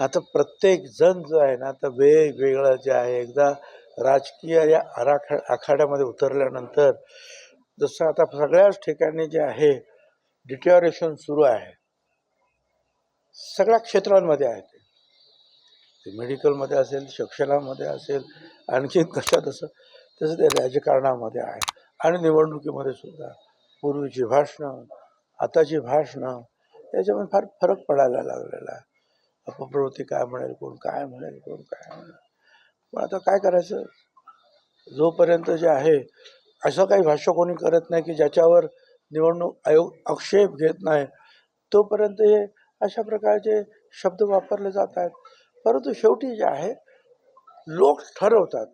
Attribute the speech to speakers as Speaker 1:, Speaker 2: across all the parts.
Speaker 1: आता प्रत्येक जण जो आहे ना आता वेगवेगळं जे आहे एकदा राजकीय या आराखा आखाड्यामध्ये उतरल्यानंतर जसं आता सगळ्याच ठिकाणी जे आहे डिटेरेशन सुरू आहे. सगळ्या क्षेत्रांमध्ये आहे ते. मेडिकलमध्ये असेल शिक्षणामध्ये असेल आणखी कशा तसं तसं ते राजकारणामध्ये आहे. आणि निवडणुकीमध्ये सुद्धा. पूर्वीची भाषणं आताची भाषणं याच्यामध्ये फार फरक पडायला लागलेला आहे. अपप्रवृत्ती काय म्हणेल कोण काय म्हणेल कोण काय म्हणेल? पण आता काय करायचं? जोपर्यंत जे आहे असं काही भाष्य कोणी करत नाही की ज्याच्यावर निवडणूक आयोग आक्षेप घेत नाही तोपर्यंत हे अशा प्रकारचे शब्द वापरले जात आहेत. परंतु शेवटी जे आहे लोक ठरवतात.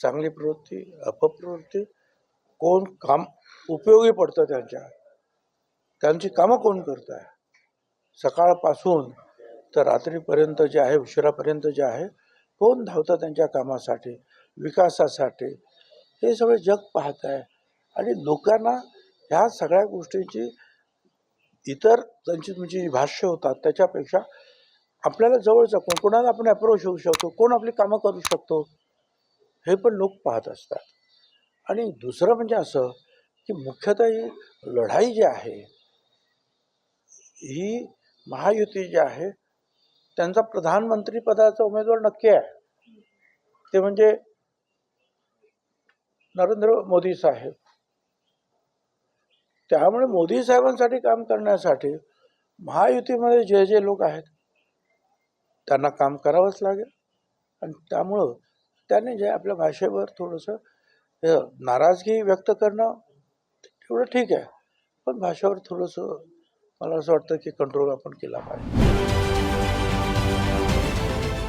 Speaker 1: चांगली प्रवृत्ती अपप्रवृत्ती कोण काम उपयोगी पडतं त्यांच्या? त्यांची कामं कोण करत आहे सकाळपासून तर रात्रीपर्यंत जे आहे उशिरापर्यंत जे आहे कोण धावतं त्यांच्या कामासाठी विकासासाठी. हे सगळे जग पाहत आहे. आणि लोकांना ह्या सगळ्या गोष्टींची इतर त्यांची तुमची जी भाष्य होतात त्याच्यापेक्षा आपल्याला जवळचं कोण कोणाला आपण अप्रोच होऊ शकतो? कोण आपली कामं करू शकतो? हे पण लोक पाहत असतात. आणि दुसरं म्हणजे असं की मुख्यतः ही लढाई जी आहे ही महायुती जी आहे त्यांचा प्रधानमंत्री पदाचा उमेदवार नक्की आहे. ते म्हणजे नरेंद्र मोदी साहेब. त्यामुळे मोदी साहेबांसाठी काम करण्यासाठी महायुतीमध्ये जे जे लोक आहेत त्यांना काम करावंच लागेल. आणि त्यामुळं त्याने जे आपल्या भाषेवर थोडंसं नाराजगी व्यक्त करणं एवढं ठीक आहे. पण भाषेवर थोडंसं मला असं वाटतं की कंट्रोल आपण केला पाहिजे.